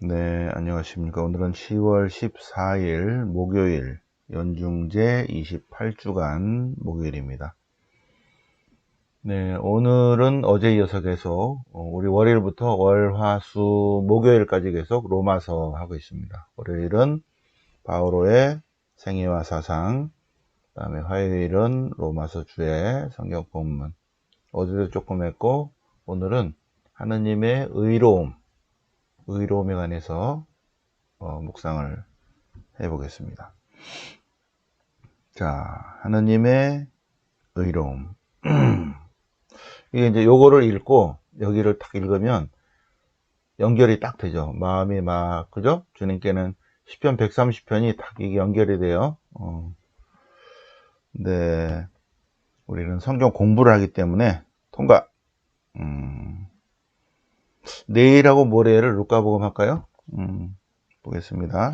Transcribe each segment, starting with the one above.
네, 안녕하십니까. 오늘은 10월 14일 목요일 연중제 28주간 목요일입니다. 네, 오늘은 어제 이어서 계속 어, 우리 월요일부터 월, 화, 수, 목요일까지 계속 로마서 하고 있습니다. 월요일은 바오로의 생애와 사상, 그 다음에 화요일은 로마서 주의 성경 본문, 어제도 조금 했고 오늘은 하느님의 의로움, 의로움에 관해서 어, 묵상을 해보겠습니다. 자, 하느님의 의로움. 이게 이제 요거를 읽고 여기를 딱 읽으면 연결이 딱 되죠. 마음이 막, 그죠? 주님께는 10편 130편이 딱 이게 연결이 돼요. 어. 네. 우리는 성경 공부를 하기 때문에 통과. 음. 내일하고 모레를 루카복음 할까요? 음, 보겠습니다.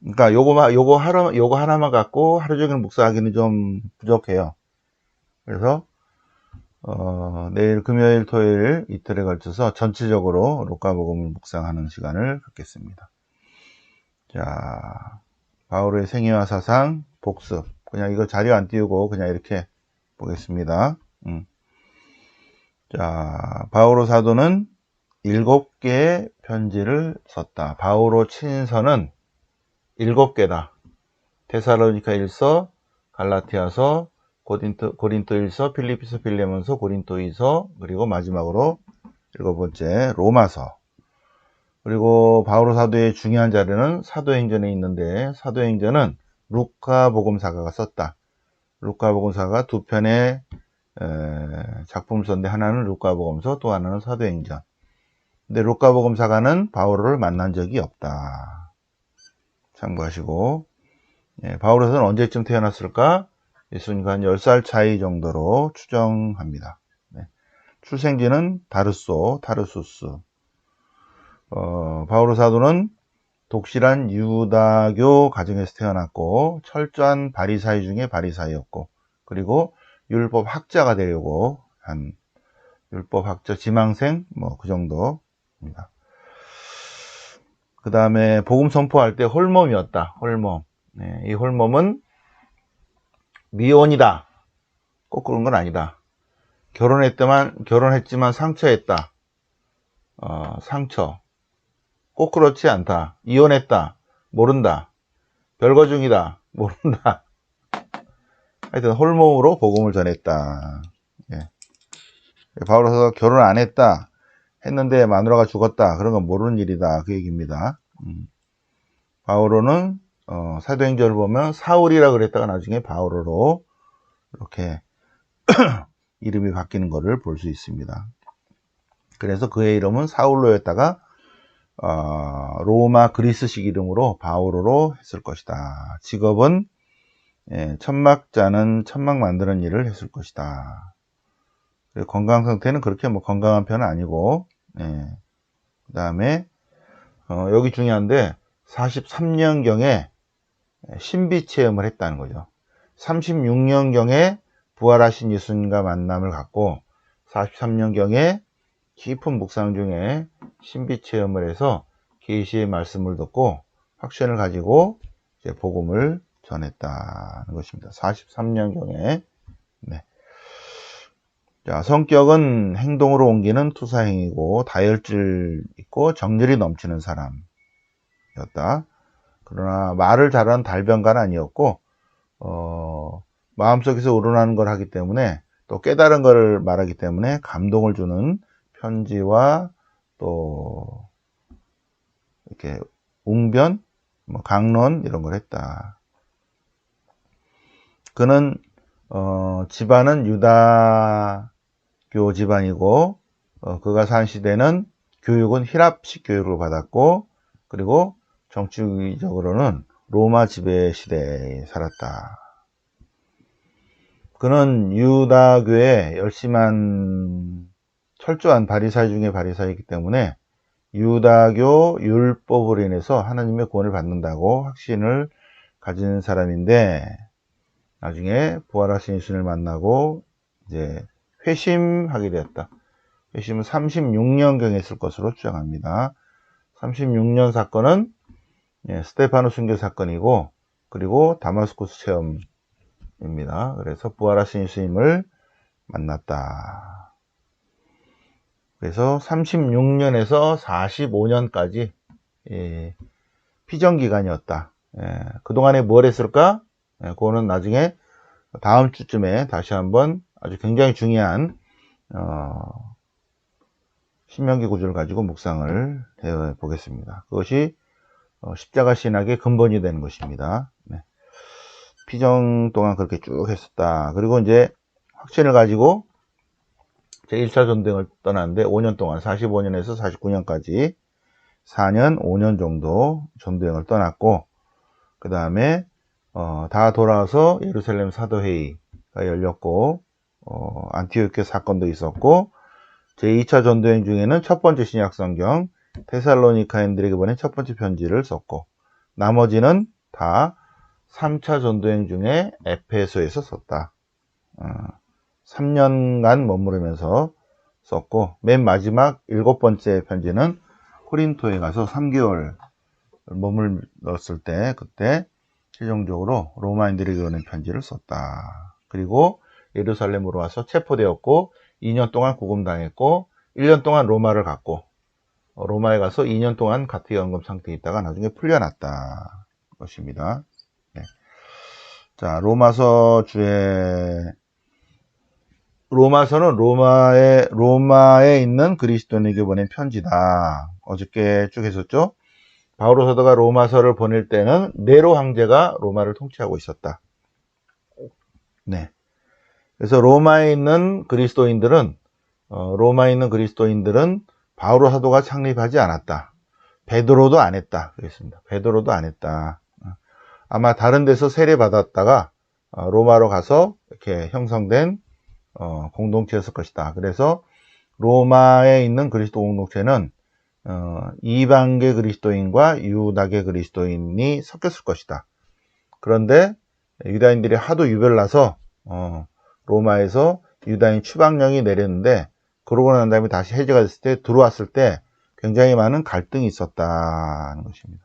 그러니까 요거 요거 하루 요거 하나만 갖고 하루 종일 묵상하기는 좀 부족해요. 그래서 어, 내일 금요일 토요일 이틀에 걸쳐서 전체적으로 루카복음을 묵상하는 시간을 갖겠습니다. 자, 바울의 생애와 사상 복습. 그냥 이거 자료 안 띄우고 그냥 이렇게 보겠습니다. 음. 자, 바오로 사도는 일곱 개의 편지를 썼다. 바오로 친서는 일곱 개다. 테사로니카 1서, 갈라티아서, 고린토, 고린토 1서, 필리피서, 필레몬서, 고린토 2서, 그리고 마지막으로 일곱 번째 로마서. 그리고 바오로 사도의 중요한 자료는 사도행전에 있는데 사도행전은 루카 복음사가가 썼다. 루카 복음사가 두 편의 작품서인데 하나는 루카복음서 또 하나는 사도행전. 근데 루카복음사가는 바울을 만난 적이 없다. 참고하시고 예, 바울은 언제쯤 태어났을까? 예수님과 한 10살 차이 정도로 추정합니다. 네. 출생지는 다르소, 타르수스. 어, 바오로 사도는 독실한 유다교 가정에서 태어났고 철저한 바리사이 중에 바리사이였고 그리고 율법 학자가 되려고 한 율법 학자 지망생 뭐 그 정도입니다. 그 다음에 복음 선포할 때 홀몸이었다. 홀몸. 네, 이 홀몸은 미혼이다. 꼭 그런 건 아니다. 결혼했지만 결혼했지만 상처했다. 어, 상처. 꼭 그렇지 않다. 이혼했다. 모른다. 별거 중이다. 모른다. 하여튼 홀몸으로 복음을 전했다. 예. 바울로서 결혼 안 했다. 했는데 마누라가 죽었다. 그런 건 모르는 일이다. 그 얘기입니다. 음. 바오로는 어, 사도행전을 보면 사울이라 그랬다가 나중에 바오로로 이렇게 이름이 바뀌는 것을 볼 수 있습니다. 그래서 그의 이름은 사울로였다가 어, 로마 그리스식 이름으로 바오로로 했을 것이다. 직업은 예, 천막자는 천막 만드는 일을 했을 것이다. 건강 상태는 그렇게 뭐 건강한 편은 아니고, 예. 그 다음에, 어, 여기 중요한데, 43년경에 신비 체험을 했다는 거죠. 36년경에 부활하신 예수님과 만남을 갖고, 43년경에 깊은 묵상 중에 신비 체험을 해서 계시의 말씀을 듣고 확신을 가지고 이제 복음을 전했다는 것입니다. 43년경에. 네. 자, 성격은 행동으로 옮기는 투사행이고 다혈질 있고 정열이 넘치는 사람이었다. 그러나 말을 잘하는 달변가는 아니었고 어, 마음속에서 우러나는 걸 하기 때문에 또 깨달은 것을 말하기 때문에 감동을 주는 편지와 또 이렇게 웅변, 뭐 강론 이런 걸 했다. 그는 어, 집안은 유다교 집안이고 어, 그가 산 시대는 교육은 히랍식 교육을 받았고 그리고 정치적으로는 로마 지배 시대에 살았다. 그는 유다교의 열심한 철저한 바리사이 중에 바리사이기 때문에 유다교 율법으로 인해서 하나님의 구원을 받는다고 확신을 가진 사람인데 나중에 부활하신 예수님을 만나고 이제 회심하게 되었다. 회심은 36년경에 있을 것으로 추정합니다. 36년 사건은 예, 스테파노 순교 사건이고 그리고 다마스쿠스 체험입니다. 그래서 부활하신 예수님을 만났다. 그래서 36년에서 45년까지 예, 피정 기간이었다. 예, 그동안에 뭘 했을까? 예, 그거는 나중에 다음 주쯤에 다시 한번 아주 굉장히 중요한 어, 신명기 구조를 가지고 묵상을 해 보겠습니다. 그것이 어, 십자가 신학의 근본이 되는 것입니다. 네. 피정 동안 그렇게 쭉 했었다. 그리고 이제 확신을 가지고 제 1차 전쟁을 떠났는데 5년 동안 45년에서 49년까지 4년, 5년 정도 전도행을 떠났고 그 다음에 어, 다 돌아와서 예루살렘 사도회의가 열렸고 어, 안티오케 사건도 있었고 제 2차 전도행 중에는 첫 번째 신약 성경 테살로니카인들에게 보낸 첫 번째 편지를 썼고 나머지는 다 3차 전도행 중에 에페소에서 썼다. 어, 3년간 머무르면서 썼고 맨 마지막 일곱 번째 편지는 코린토에 가서 3개월 머물렀을 때 그때 최종적으로 로마인들에게 오는 편지를 썼다. 그리고 예루살렘으로 와서 체포되었고 2년 동안 구금당했고 1년 동안 로마를 갔고 어, 로마에 가서 2년 동안 가택연금 상태에 있다가 나중에 풀려났다 것입니다. 네. 자 로마서 주에 로마서는 로마에 로마에 있는 그리스도인에게 보낸 편지다. 어저께 쭉 했었죠. 바오로 사도가 로마서를 보낼 때는 네로 황제가 로마를 통치하고 있었다. 네. 그래서 로마에 있는 그리스도인들은 어, 로마에 있는 그리스도인들은 바오로 사도가 창립하지 않았다. 베드로도 안 했다. 그랬습니다. 베드로도 안 했다. 어, 아마 다른 데서 세례 받았다가 어, 로마로 가서 이렇게 형성된 어, 공동체였을 것이다. 그래서 로마에 있는 그리스도 공동체는 어, 이방계 그리스도인과 유다계 그리스도인이 섞였을 것이다. 그런데 유다인들이 하도 유별나서 어, 로마에서 유다인 추방령이 내렸는데 그러고 난 다음에 다시 해제가 됐을 때 들어왔을 때 굉장히 많은 갈등이 있었다는 것입니다.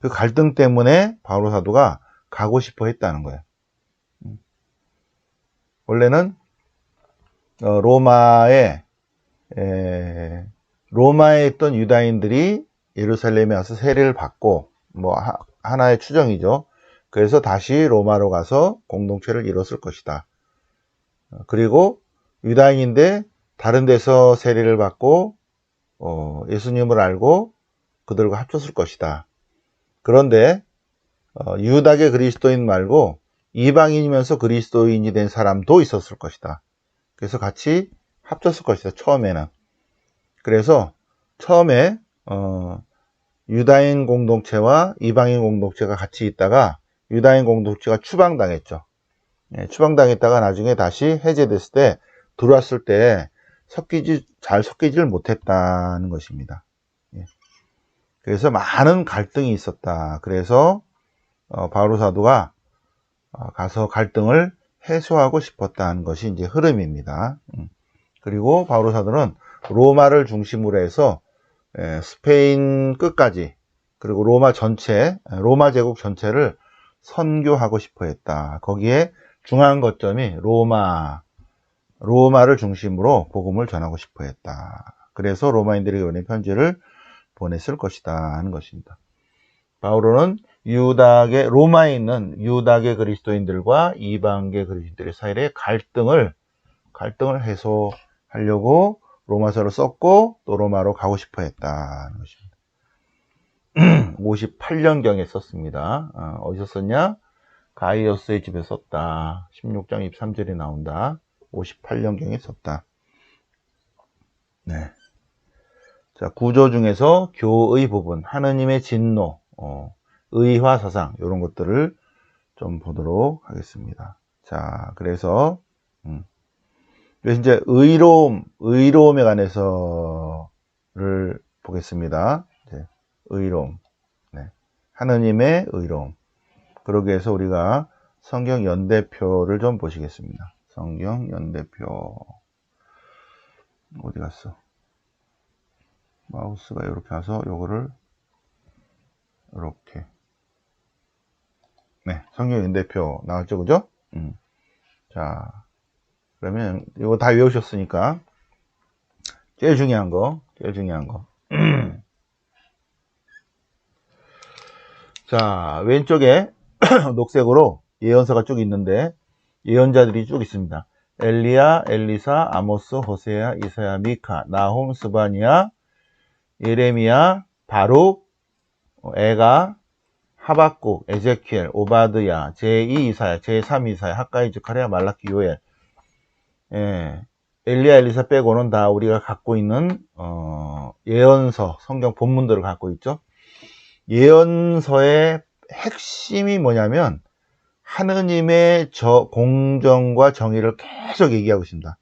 그 갈등 때문에 바로 사도가 가고 싶어 했다는 거예요. 음. 원래는 어, 로마에 에, 로마에 있던 유다인들이 예루살렘에 와서 세례를 받고 뭐 하, 하나의 추정이죠. 그래서 다시 로마로 가서 공동체를 이뤘을 것이다. 그리고 유다인인데 다른 데서 세례를 받고 어, 예수님을 알고 그들과 합쳤을 것이다. 그런데 어, 유다계 그리스도인 말고 이방인이면서 그리스도인이 된 사람도 있었을 것이다. 그래서 같이 합쳤을 것이다. 처음에는. 그래서 처음에 어, 유다인 공동체와 이방인 공동체가 같이 있다가 유다인 공동체가 추방당했죠. 예, 추방당했다가 나중에 다시 해제됐을 때 들어왔을 때 섞이지 잘 섞이지를 못했다는 것입니다. 예. 그래서 많은 갈등이 있었다. 그래서 어, 바로 사도가 어, 가서 갈등을 해소하고 싶었다는 것이 이제 흐름입니다. 음. 그리고 바로 사도는 로마를 중심으로 해서 예, 스페인 끝까지 그리고 로마 전체 로마 제국 전체를 선교하고 싶어 했다. 거기에 중요한 거점이 로마, 로마를 중심으로 복음을 전하고 싶어 했다. 그래서 로마인들에게 보낸 편지를 보냈을 것이다 하는 것입니다. 바울은 유다계 로마에 있는 유다계 그리스도인들과 이방계 그리스도인들의 사이의 갈등을 갈등을 해소하려고 로마서를 썼고 또 로마로 가고 싶어 했다는 것입니다. 58년경에 썼습니다. 어, 어디서 썼냐? 가이오스의 집에 썼다. 16장 23절에 나온다. 58년경에 썼다. 네. 자, 구조 중에서 교의 부분, 하느님의 진노, 어, 의화 사상, 이런 것들을 좀 보도록 하겠습니다. 자, 그래서, 음. 그래서 이제 의로움, 의로움에 관해서를 보겠습니다. 의로움. 네. 하느님의 의로움. 그러기 위해서 우리가 성경 연대표를 좀 보시겠습니다. 성경 연대표. 어디 갔어? 마우스가 이렇게 와서 요거를 이렇게 네 성경 연대표 나왔죠 그죠? 음. 자 그러면 이거 다 외우셨으니까 제일 중요한 거 제일 중요한 거 자, 왼쪽에 녹색으로 예언서가 쭉 있는데 예언자들이 쭉 있습니다. 엘리야, 엘리사, 아모스, 호세야, 이사야, 미카, 나홈, 스바니아, 예레미야, 바룩, 에가, 하박국, 에제키엘, 오바드야, 제2 이사야, 제3 이사야, 하카이, 주카리아, 말라키, 요엘. 예, 엘리야, 엘리사 빼고는 다 우리가 갖고 있는 어, 예언서, 성경 본문들을 갖고 있죠. 예언서의 핵심이 뭐냐면 하느님의 저 공정과 정의를 계속 얘기하고 있습니다.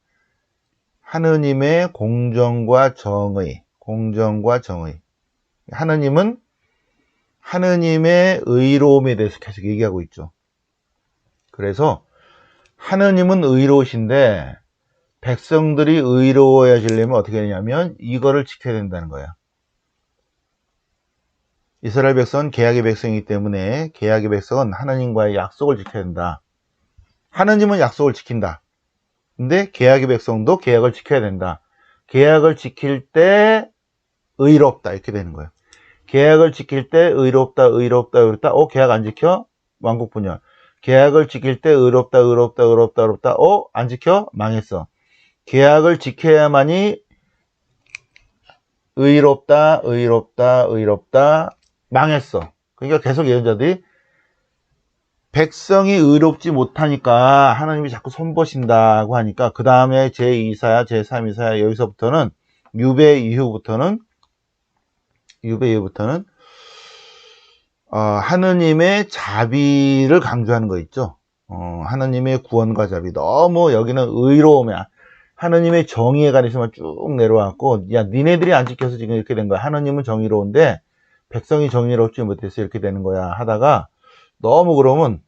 하느님의 공정과 정의, 공정과 정의. 하느님은 하느님의 의로움에 대해서 계속 얘기하고 있죠. 그래서 하느님은 의로우신데 백성들이 의로워지려면 어떻게 되냐면 이거를 지켜야 된다는 거야. 이스라엘 백성은 계약의 백성이기 때문에 계약의 백성은 하나님과의 약속을 지켜야 된다. 하나님은 약속을 지킨다. 근데 계약의 백성도 계약을 지켜야 된다. 계약을 지킬 때 의롭다 이렇게 되는 거예요. 계약을 지킬 때 의롭다, 의롭다, 의롭다. 어, 계약 안 지켜? 왕국 분열. 계약을 지킬 때 의롭다, 의롭다, 의롭다, 의롭다. 어, 안 지켜? 망했어. 계약을 지켜야만이 의롭다, 의롭다, 의롭다, 망했어. 그러니까 계속 예언자들이 백성이 의롭지 못하니까 하나님이 자꾸 손보신다고 하니까 그 다음에 제2사야, 제3이사야 여기서부터는 유배 이후부터는 유배 이후부터는 어, 하느님의 자비를 강조하는 거 있죠. 어, 하느님의 구원과 자비 너무 여기는 의로움이야. 하느님의 정의에 관해서만 쭉 내려왔고 야 니네들이 안 지켜서 지금 이렇게 된 거야. 하느님은 정의로운데 백성이 정의롭지 못해서 이렇게 되는 거야 하다가 너무 그러면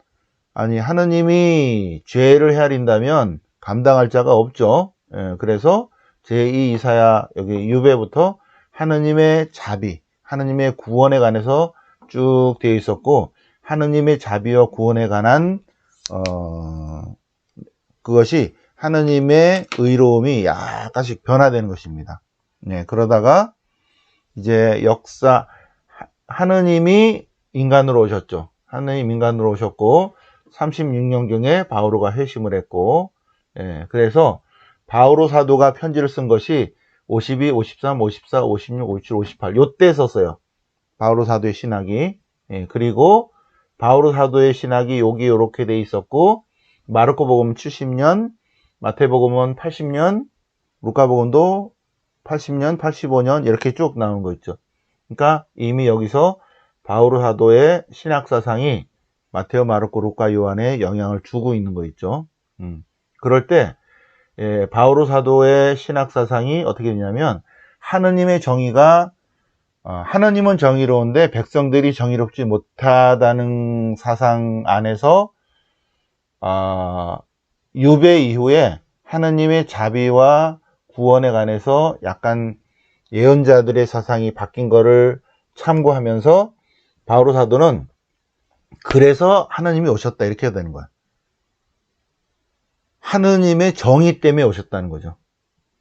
아니 하느님이 죄를 헤아린다면 감당할 자가 없죠. 예, 그래서 제2 이사야 여기 유배부터 하느님의 자비, 하느님의 구원에 관해서 쭉 되어 있었고 하느님의 자비와 구원에 관한 어, 그것이 하느님의 의로움이 약간씩 변화되는 것입니다. 네, 그러다가 이제 역사 하느님이 인간으로 오셨죠. 하느님 인간으로 오셨고 36년경에 바오로가 회심을 했고 예, 그래서 바오로 사도가 편지를 쓴 것이 52, 53, 54, 56, 57, 58 요때 썼어요. 바오로 사도의 신학이 예, 그리고 바오로 사도의 신학이 여기 이렇게 돼 있었고 마르코 복음 70년, 마태복음은 80년, 루카복음도 80년, 85년 이렇게 쭉 나오는 거 있죠. 그러니까 이미 여기서 바오로 사도의 신학 사상이 마테오, 마르코, 루카, 요한에 영향을 주고 있는 거 있죠. 음. 그럴 때 예, 바오로 사도의 신학 사상이 어떻게 되냐면 하느님의 정의가 어, 하느님은 정의로운데 백성들이 정의롭지 못하다는 사상 안에서 어, 유배 이후에 하느님의 자비와 구원에 관해서 약간 예언자들의 사상이 바뀐 거를 참고하면서 바오로 사도는 그래서 하나님이 오셨다 이렇게 해야 되는 거야. 하느님의 정의 때문에 오셨다는 거죠.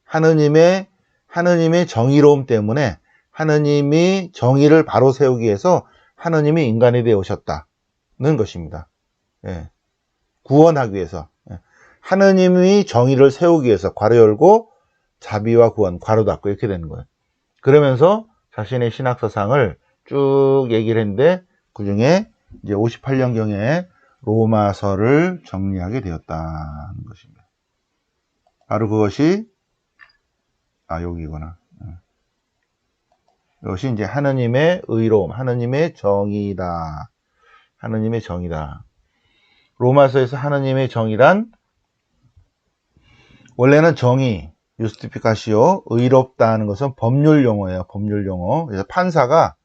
하느님의 하느님의 정의로움 때문에 하느님이 정의를 바로 세우기 위해서 하느님이 인간에 대해 오셨다는 것입니다. 예. 구원하기 위해서 예. 하느님이 정의를 세우기 위해서 괄호 열고 자비와 구원 괄호 닫고 이렇게 되는 거예요. 그러면서 자신의 신학 사상을 쭉 얘기를 했는데 그 중에 이제 58년경에 로마서를 정리하게 되었다는 것입니다. 바로 그것이 아 여기구나. 이것이 이제 하느님의 의로움, 하느님의 정의다. 하느님의 정의다. 로마서에서 하느님의 정의란 원래는 정의, 유스티피카시오, 의롭다는 것은 법률 용어예요. 법률 용어. 그래서 판사가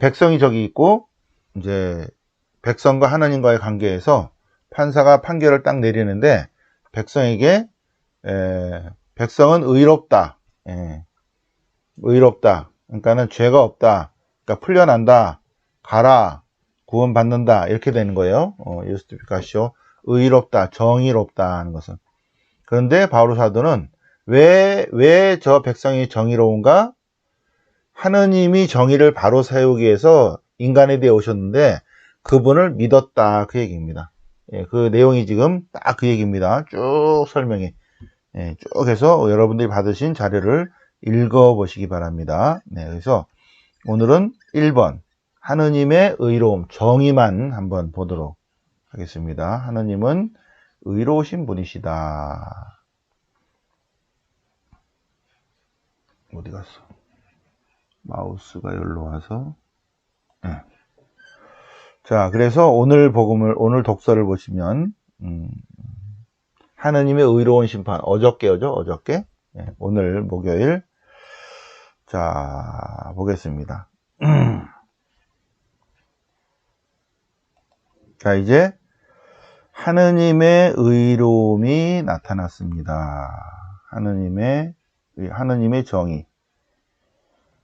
백성이 저기 있고 이제 백성과 하나님과의 관계에서 판사가 판결을 딱 내리는데 백성에게 에, 백성은 의롭다. 예. 의롭다. 그러니까는 죄가 없다. 그러니까 풀려난다. 가라. 구원받는다. 이렇게 되는 거예요. 어, 유스티피카시오. 의롭다. 정의롭다 하는 것은. 그런데 바오로 사도는 왜, 왜 저 백성이 정의로운가? 하느님이 정의를 바로 세우기 위해서 인간에 대해 오셨는데 그분을 믿었다. 그 얘기입니다. 예, 그 내용이 지금 딱 그 얘기입니다. 쭉 설명해. 예, 쭉 해서 여러분들이 받으신 자료를 읽어보시기 바랍니다. 네, 그래서 오늘은 1번 하느님의 의로움, 정의만 한번 보도록 하겠습니다. 하느님은 의로우신 분이시다. 어디 갔어? 마우스가 여기로 와서 네. 자, 그래서 오늘 복음을 오늘 독서를 보시면 음, 하느님의 의로운 심판 어저께죠, 어저께 네, 오늘 목요일 자 보겠습니다. 자 이제 하느님의 의로움이 나타났습니다. 하느님의 하느님의 정의.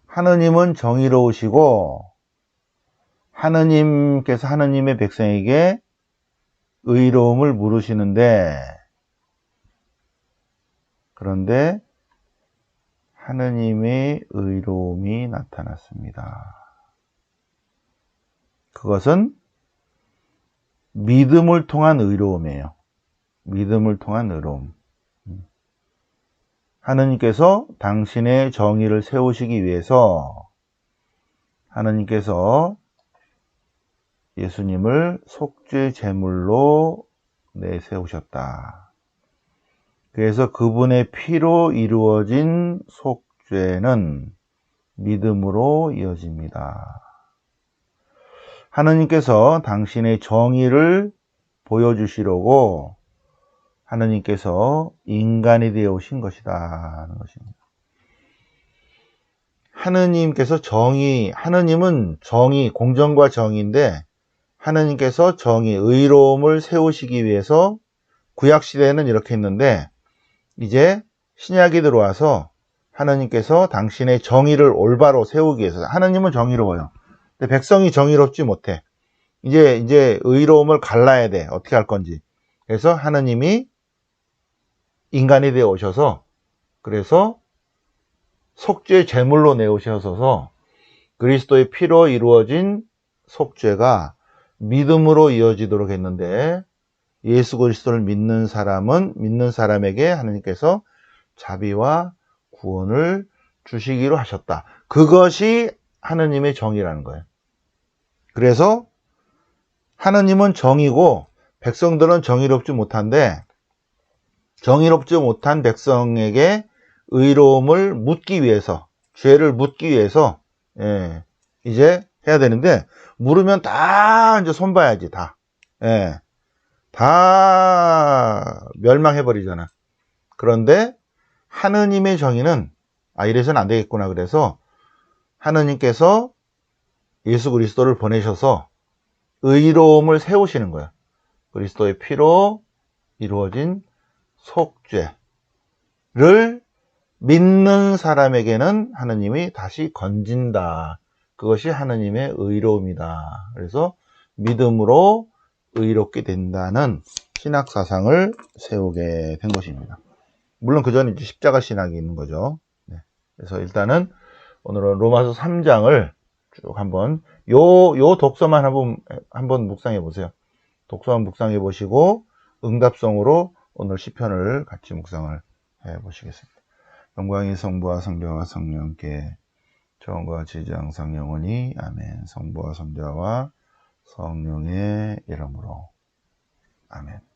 하느님은 정의로우시고 하느님께서 하느님의 백성에게 의로움을 물으시는데 그런데 하느님의 의로움이 나타났습니다. 그것은 믿음을 통한 의로움이에요. 믿음을 통한 의로움. 하느님께서 당신의 정의를 세우시기 위해서 하느님께서 예수님을 속죄 제물로 내세우셨다. 그래서 그분의 피로 이루어진 속죄는 믿음으로 이어집니다. 하느님께서 당신의 정의를 보여주시려고 하느님께서 인간이 되어 오신 것이다 하는 것입니다. 하느님께서 정의, 하느님은 정의, 공정과 정의인데 하느님께서 정의, 의로움을 세우시기 위해서 구약 시대에는 이렇게 했는데 이제 신약이 들어와서 하나님께서 당신의 정의를 올바로 세우기 위해서 하나님은 정의로워요. 근데 백성이 정의롭지 못해. 이제 이제 의로움을 갈라야 돼. 어떻게 할 건지. 그래서 하나님이 인간이 되어 오셔서 그래서 속죄 제물로 내오셔서 그리스도의 피로 이루어진 속죄가 믿음으로 이어지도록 했는데 예수 그리스도를 믿는 사람은 믿는 사람에게 하나님께서 자비와 구원을 주시기로 하셨다. 그것이 하느님의 정의라는 거예요. 그래서 하느님은 정이고 백성들은 정의롭지 못한데 정의롭지 못한 백성에게 의로움을 묻기 위해서 죄를 묻기 위해서 예, 이제 해야 되는데 물으면 다 이제 손봐야지 다. 예. 다 멸망해버리잖아. 그런데 하느님의 정의는 아 이래서는 안 되겠구나 그래서 하느님께서 예수 그리스도를 보내셔서 의로움을 세우시는 거야. 그리스도의 피로 이루어진 속죄를 믿는 사람에게는 하느님이 다시 건진다. 그것이 하느님의 의로움이다. 그래서 믿음으로 의롭게 된다는 신학 사상을 세우게 된 것입니다. 물론 그 전에 십자가 신학이 있는 거죠. 네. 그래서 일단은 오늘은 로마서 3장을 쭉 한번 요, 요 독서만 한번, 한번 묵상해 보세요. 독서만 묵상해 보시고 응답성으로 오늘 시편을 같이 묵상을 해 보시겠습니다. 영광이 성부와 성자와 성령께 정과 지장 성령원이 아멘. 성부와 성자와 성령의 이름으로. 아멘.